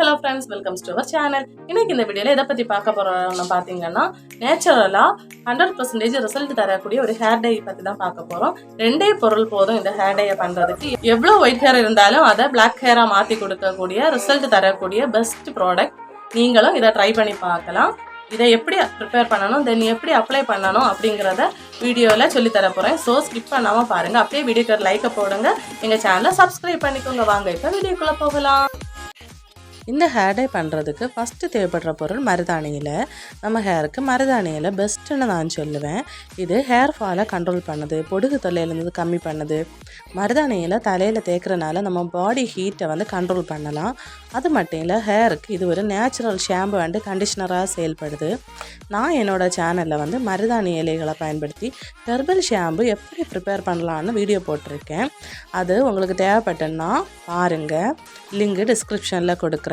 Hello friends welcome to our channel இன்னைக்கு இந்த வீடியோவில் எதை பற்றி பார்க்க போகிறோம்னு பார்த்தீங்கன்னா நேச்சுரலாக ஹண்ட்ரட் பர்சன்டேஜ் ரிசல்ட் தரக்கூடிய ஒரு ஹேர் டை பற்றி தான் பார்க்க போகிறோம் ரெண்டே பொருள் போதும் இந்த ஹேர் டையை பண்ணுறதுக்கு எவ்வளோ ஒயிட் ஹேர் இருந்தாலும் அதை பிளாக் ஹேராக மாற்றி கொடுக்கக்கூடிய ரிசல்ட் தரக்கூடிய பெஸ்ட் ப்ராடக்ட் நீங்களும் இதை ட்ரை பண்ணி பார்க்கலாம். இதை எப்படி ப்ரிப்பேர் பண்ணணும் தென் எப்படி அப்ளை பண்ணணும் அப்படிங்கிறத வீடியோவில் சொல்லி தர போகிறேன் ஸோ ஸ்கிப் பண்ணாமல் பாருங்கள் அப்படியே வீடியோக்கு லைக்கை போடுங்க. எங்கள் சேனலை சப்ஸ்கிரைப் பண்ணிக்கோங்க. வாங்க இப்போ வீடியோக்குள்ளே போகலாம். இந்த ஹேர் டை பண்ணுறதுக்கு ஃபஸ்ட்டு தேவைப்படுற பொருள் மருதாணியில். நம்ம ஹேருக்கு மருதாணியில் பெஸ்ட்டுன்னு நான் சொல்லுவேன். இது ஹேர் ஃபாலை கண்ட்ரோல் பண்ணுது பொடுகு தொல்லையிலேருந்து கம்மி பண்ணுது. மருதாணியில் தலையில் தேய்க்கிறனால நம்ம பாடி ஹீட்டை வந்து கண்ட்ரோல் பண்ணலாம். அது மட்டும் இல்லை ஹேருக்கு இது ஒரு நேச்சுரல் ஷாம்பு அண்டு கண்டிஷ்னராக செயல்படுது. நான் என்னோடய சேனலில் வந்து மருதாணி இலைகளை பயன்படுத்தி ஹெர்பல் ஷாம்பு எப்படி ப்ரிப்பேர் பண்ணலான்னு வீடியோ போட்டிருக்கேன். அது உங்களுக்கு தேவைப்பட்டேன்னா பாருங்கள் லிங்க் டிஸ்கிரிப்ஷனில் கொடுக்குறேன்.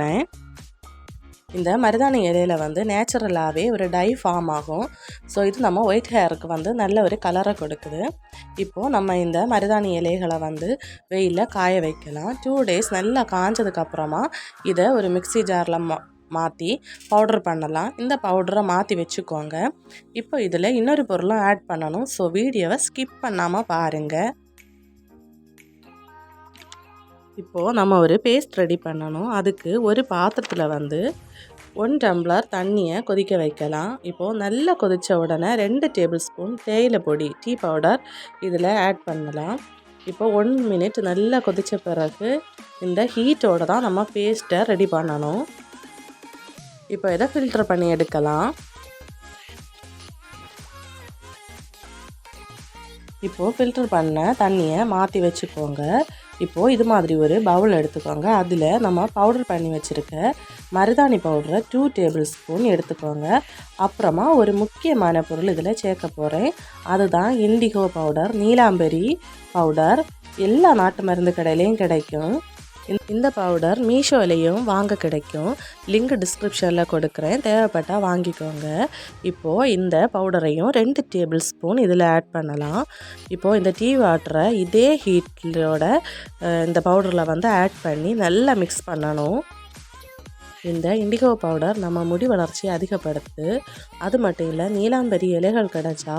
இந்த மருதாணி இலையில் வந்து நேச்சுரலாகவே ஒரு டை ஃபார்ம் ஆகும். ஸோ இது நம்ம ஒயிட் ஹேருக்கு வந்து நல்ல ஒரு கலரை கொடுக்குது. இப்போது நம்ம இந்த மருதாணி இலைகளை வந்து வெயிலில் காய வைக்கலாம். டூ டேஸ் நல்லா காஞ்சதுக்கப்புறமா இதை ஒரு மிக்ஸி ஜாரில் மா மாற்றி பவுடர் பண்ணலாம். இந்த பவுடரை மாற்றி வச்சுக்கோங்க. இப்போ இதில் இன்னொரு பொருளும் ஆட் பண்ணணும். ஸோ வீடியோவை ஸ்கிப் பண்ணாமல் பாருங்கள் இப்போது நம்ம ஒரு பேஸ்ட் ரெடி பண்ணணும். அதுக்கு ஒரு பாத்திரத்தில் வந்து ஒன் டம்ளர் தண்ணியை கொதிக்க வைக்கலாம். இப்போது நல்லா கொதித்த உடனே ரெண்டு டேபிள் ஸ்பூன் தேயிலை பொடி டீ பவுடர் இதில் ஆட் பண்ணலாம். இப்போ ஒன் மினிட் நல்லா கொதித்த பிறகு இந்த ஹீட்டோட தான் நம்ம பேஸ்ட்டை ரெடி பண்ணணும். இப்போ இதை ஃபில்டர் பண்ணி எடுக்கலாம். இப்போது ஃபில்டர் பண்ண தண்ணியை மாற்றி வச்சுக்கோங்க. இப்போது இது மாதிரி ஒரு பவுல் எடுத்துக்கோங்க. அதில் நம்ம பவுடர் பண்ணி வச்சுருக்க மருதாணி பவுடரை டூ டேபிள் ஸ்பூன் எடுத்துக்கோங்க. அப்புறமா ஒரு முக்கியமான பொருள் இதில் சேர்க்க போகிறேன் அதுதான் இண்டிகோ பவுடர் நீலாம்பரி பவுடர் எல்லா நாட்டு மருந்து கடையிலையும் கிடைக்கும். இந்த பவுடர் மீஷோலையும் வாங்க கிடைக்கும். லிங்க் டிஸ்கிரிப்ஷனில் கொடுக்குறேன். தேவைப்பட்டால் வாங்கிக்கோங்க. இப்போது இந்த பவுடரையும் ரெண்டு டேபிள் ஸ்பூன் இதில் ஆட் பண்ணலாம். இப்போது இந்த டீ வாட்டரை இதே ஹீட்டோட இந்த பவுடரில் வந்து ஆட் பண்ணி நல்லா மிக்ஸ் பண்ணணும். இந்த இண்டிகோ பவுடர் நம்ம முடி வளர்ச்சியை அதிகப்படுத்து. அது மட்டும் இல்லை நீலாம்பரி இலைகள் கிடச்சா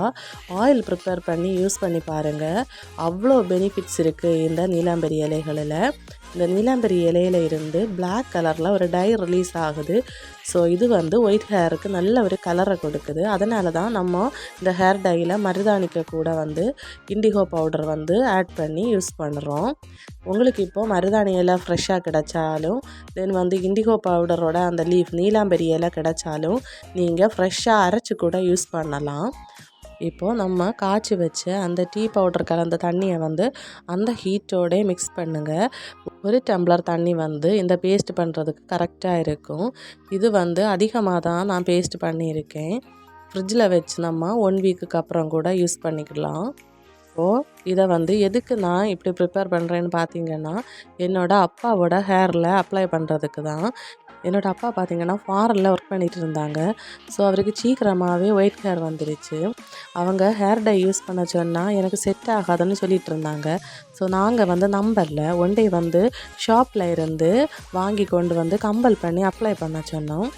ஆயில் ப்ரிப்பேர் பண்ணி யூஸ் பண்ணி பாருங்கள் அவ்வளோ பெனிஃபிட்ஸ் இருக்குது இந்த நீலாம்பரி இலைகளில். இந்த நீலாம்பரி இலையில இருந்து பிளாக் கலரில் ஒரு டை ரிலீஸ் ஆகுது. ஸோ இது வந்து ஒயிட் ஹேருக்கு நல்ல ஒரு கலரை கொடுக்குது. அதனால தான் நம்ம இந்த ஹேர் டையில் மருதாணிக்க கூட வந்து இண்டிகோ பவுடர் வந்து ஆட் பண்ணி யூஸ் பண்ணுறோம் உங்களுக்கு இப்போது மருதாணி இலை ஃப்ரெஷ்ஷாக கிடைச்சாலும் தென் வந்து இண்டிகோ பவுடரோட அந்த லீஃப் நீலாம்பரி இலை கிடைச்சாலும் நீங்கள் ஃப்ரெஷ்ஷாக அரைச்சி கூட யூஸ் பண்ணலாம். இப்போது நம்ம காய்ச்சி வச்சு அந்த டீ பவுடர் கலந்த தண்ணியை வந்து அந்த ஹீட்டோடே மிக்ஸ் பண்ணுங்கள் ஒரு டம்ளர் தண்ணி வந்து இந்த பேஸ்ட் பண்ணுறதுக்கு கரெக்டாக இருக்கும். இது வந்து அதிகமாக தான் நான் பேஸ்ட் பண்ணியிருக்கேன். ஃப்ரிட்ஜில் வச்சு நம்ம ஒன் வீக்குக்கு அப்புறம் கூட யூஸ் பண்ணிக்கலாம். இப்போது இதை வந்து எதுக்கு நான் இப்படி ப்ரிப்பேர் பண்ணுறேன்னு பார்த்தீங்கன்னா என்னோடய அப்பாவோட ஹேரில் அப்ளை பண்ணுறதுக்கு தான். என்னோடய அப்பா பார்த்திங்கன்னா ஃபாரினில் ஒர்க் பண்ணிகிட்டு இருந்தாங்க. ஸோ அவருக்கு சீக்கிரமாகவே ஒயிட் ஹேர் வந்துருச்சு. அவங்க ஹேர் டை யூஸ் பண்ண சொன்னால் எனக்கு செட் ஆகாதுன்னு சொல்லிட்டு இருந்தாங்க. ஸோ நாங்கள் வந்து நம்பரில் ஒன் டே வந்து ஷாப்பில் இருந்து வாங்கி கொண்டு வந்து கம்பல் பண்ணி அப்ளை பண்ண சொன்னோம்.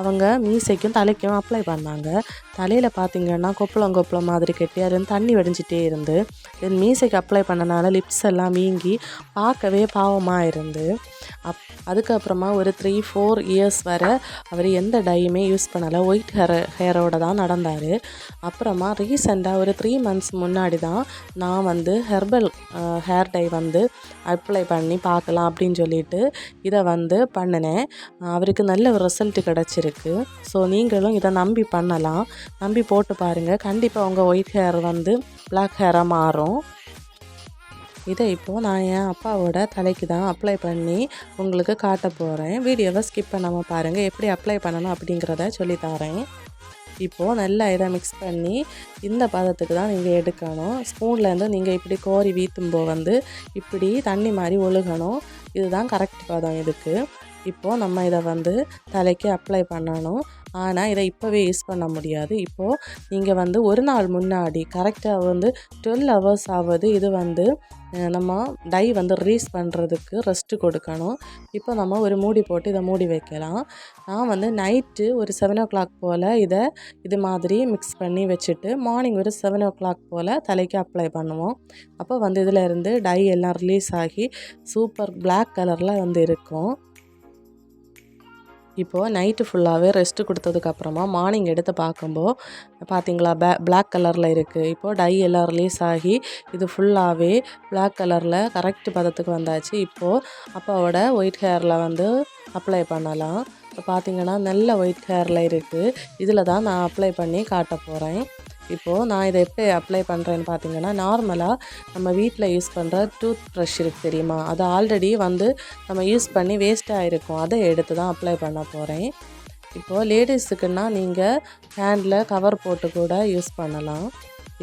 அவங்க மீசைக்கும் தலைக்கும் அப்ளை பண்ணாங்க. தலையில் பார்த்திங்கன்னா கொப்பளம் கொப்பளம் மாதிரி கட்டி அது தண்ணி வடிஞ்சிட்டே இருந்து தென் மீசைக்கு அப்ளை பண்ணனால லிப்ஸ் எல்லாம் வீங்கி பார்க்கவே பாவமாக இருந்து. அப் அதுக்கப்புறமா ஒரு த்ரீ ஃபோர் இயர்ஸ் வரை அவர் எந்த டையுமே யூஸ் பண்ணலை. ஒயிட் ஹேர் ஹேரோட தான் நடந்தார். அப்புறமா ரீசெண்டாக ஒரு த்ரீ மந்த்ஸ் முன்னாடி தான் நான் வந்து ஹெர்பல் ஹேர் டை வந்து அப்ளை பண்ணி பார்க்கலாம் அப்படின்னு சொல்லிட்டு இதை வந்து பண்ணினேன். அவருக்கு நல்ல ஒரு ரிசல்ட் கிடச்சிருக்கு. ஸோ நீங்களும் இதை நம்பி பண்ணலாம். நம்பி போட்டு பாருங்கள் கண்டிப்பாக உங்கள் ஒயிட் ஹேர் வந்து பிளாக் ஹேராக மாறும். இதை இப்போது நான் என் அப்பாவோட தலைக்கு தான் அப்ளை பண்ணி உங்களுக்கு காட்ட போகிறேன் வீடியோவை ஸ்கிப் பண்ணாமல் பாருங்கள் எப்படி அப்ளை பண்ணணும் அப்படிங்கிறத சொல்லி தரேன். இப்போது நல்லா இதை மிக்ஸ் பண்ணி இந்த பதத்துக்கு தான் நீங்கள் எடுக்கணும். ஸ்பூன்லேருந்து நீங்கள் இப்படி கோரி வீத்தும்போ வந்து இப்படி தண்ணி மாதிரி ஒழுகணும். இதுதான் கரெக்ட் பதம் இதுக்கு. இப்போது நம்ம இதை வந்து தலைக்கு அப்ளை பண்ணணும். ஆனால் இதை இப்போவே யூஸ் பண்ண முடியாது. இப்போது நீங்கள் வந்து ஒரு நாள் முன்னாடி கரெக்டாக வந்து டுவெல் ஹவர்ஸ் ஆகுது இது வந்து நம்ம டை வந்து ரிலீஸ் பண்ணுறதுக்கு ரெஸ்ட்டு கொடுக்கணும். இப்போ நம்ம ஒரு மூடி போட்டு இதை மூடி வைக்கலாம். நான் வந்து நைட்டு ஒரு செவன் ஓ கிளாக் போல் இதை இது மாதிரி மிக்ஸ் பண்ணி வச்சுட்டு மார்னிங் ஒரு செவன் ஓ கிளாக் போல் தலைக்கு அப்ளை பண்ணுவோம். அப்போ வந்து இதில் இருந்து டை எல்லாம் ரிலீஸ் ஆகி சூப்பர் பிளாக் கலரில் வந்து இருக்கும். இப்போது நைட்டு ஃபுல்லாகவே ரெஸ்ட்டு கொடுத்ததுக்கப்புறமா மார்னிங் எடுத்து பார்க்கும்போது பார்த்தீங்களா பே பிளாக் கலரில் இருக்குது இப்போது டை எல்லாம் ரிலீஸ் ஆகி இது ஃபுல்லாகவே பிளாக் கலரில் கரெக்ட் பதத்துக்கு வந்தாச்சு. இப்போது அப்பாவோட ஒயிட் ஹேரில் வந்து அப்ளை பண்ணலாம். இப்போ பார்த்தீங்கன்னா நல்ல ஒயிட் ஹேரில் இருக்குது இதில் தான் நான் அப்ளை பண்ணி காட்ட போகிறேன் இப்போது நான் இதை எப்படி அப்ளை பண்ணுறேன்னு பார்த்தீங்கன்னா நார்மலாக நம்ம வீட்டில் யூஸ் பண்ணுற டூத் ப்ரஷ் இருக்குது தெரியுமா? அது ஆல்ரெடி வந்து நம்ம யூஸ் பண்ணி வேஸ்ட்டாக இருக்கும் அதை எடுத்து தான் அப்ளை பண்ண போகிறேன் இப்போது லேடிஸுக்குன்னா நீங்கள் ஹேண்டில் கவர் போட்டு கூட யூஸ் பண்ணலாம்.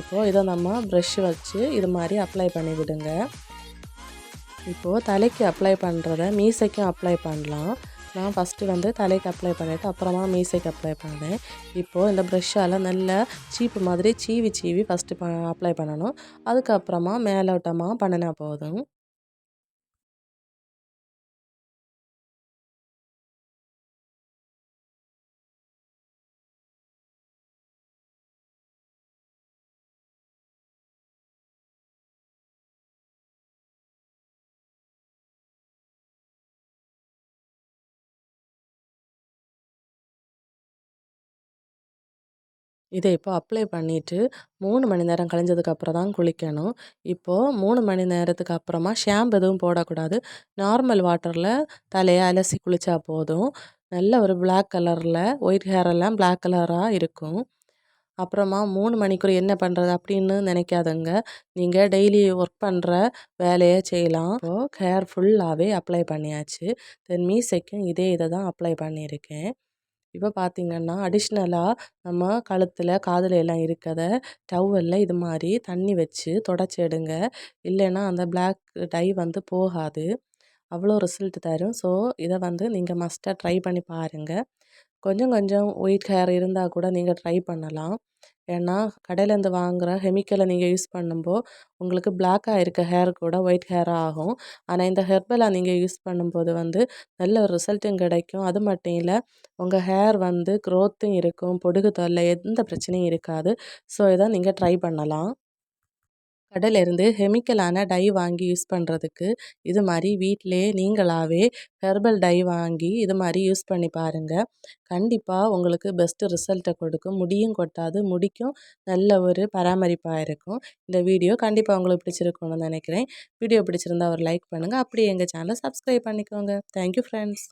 இப்போது இதை நம்ம ப்ரஷ் வச்சு இது மாதிரி அப்ளை பண்ணி விடுங்க. இப்போது தலைக்கு அப்ளை பண்ணுறத மீசைக்கும் அப்ளை பண்ணலாம். நான் ஃபஸ்ட்டு வந்து தலைக்கு அப்ளை பண்ணிவிட்டு அப்புறமா மீசைக்கு அப்ளை பண்ணேன். இப்போது இந்த ப்ரெஷ்ஷால் நல்ல சீப்பு மாதிரி சீவி சீவி ஃபஸ்ட்டு ப அப்ளை பண்ணணும். அதுக்கப்புறமா மேலோட்டமாக பண்ணினா போதும். இதை இப்போ அப்ளை பண்ணிவிட்டு மூணு மணி நேரம் கழிஞ்சதுக்கப்புறம் தான் குளிக்கணும். இப்போது மூணு மணி நேரத்துக்கு அப்புறமா ஷாம்பு எதுவும் போடக்கூடாது. நார்மல் வாட்டரில் தலையை அலசி குளித்தா போதும். நல்ல ஒரு பிளாக் கலரில் ஒயிட் ஹேர் எல்லாம் பிளாக் கலராக இருக்கும். அப்புறமா மூணு மணிக்குள் என்ன பண்ணுறது அப்படின்னு நினைக்காதங்க. நீங்கள் டெய்லி ஒர்க் பண்ணுற வேலையை செய்யலாம். இப்போது ஹேர் ஃபுல்லாகவே அப்ளை பண்ணியாச்சு. தென் மீசைக்கும் இதே இதை தான் அப்ளை பண்ணியிருக்கேன். இப்போ பார்த்திங்கன்னா அடிஷ்னலாக நம்ம கழுத்தில் காதில் எல்லாம் இருக்கிறத டவலில் இது மாதிரி தண்ணி வச்சு தொடச்சி எடுங்க. இல்லைன்னா அந்த பிளாக் டை வந்து போகாது. அவ்வளோ ரிசல்ட் தரும். ஸோ இதை வந்து நீங்கள் மஸ்ட்டாக ட்ரை பண்ணி பாருங்கள் கொஞ்சம் கொஞ்சம் ஒயிட் ஹேர் இருந்தால் கூட நீங்கள் ட்ரை பண்ணலாம். ஏன்னா கடையிலேருந்து வாங்குகிற கெமிக்கலை நீங்கள் யூஸ் பண்ணும்போது உங்களுக்கு பிளாக்காக இருக்க ஹேர் கூட ஒயிட் ஹேராக ஆகும். ஆனால் இந்த ஹெர்பலை நீங்கள் யூஸ் பண்ணும்போது வந்து நல்ல ஒரு ரிசல்ட்டும் கிடைக்கும். அது மட்டும் இல்லை உங்கள் ஹேர் வந்து க்ரோத்தும் இருக்கும் பொடுகு தொல்லை எந்த பிரச்சனையும் இருக்காது. ஸோ இதை நீங்கள் ட்ரை பண்ணலாம். கடையிலேருந்து கெமிக்கலான டை வாங்கி யூஸ் பண்ணுறதுக்கு இது மாதிரி வீட்டிலே நீங்களாகவே ஹெர்பல் டை வாங்கி இது மாதிரி யூஸ் பண்ணி பாருங்கள் கண்டிப்பாக உங்களுக்கு பெஸ்ட்டு ரிசல்ட்டை கொடுக்கும். முடியும் கொட்டாது முடிக்கும். நல்ல ஒரு பராமரிப்பாக இருக்கும். இந்த வீடியோ கண்டிப்பாக உங்களுக்கு பிடிச்சிருக்கும்னு நினைக்கிறேன். வீடியோ பிடிச்சிருந்தா ஒரு லைக் பண்ணுங்கள் அப்படியே எங்கள் சேனலை சப்ஸ்கிரைப் பண்ணிக்கோங்க. Thank you friends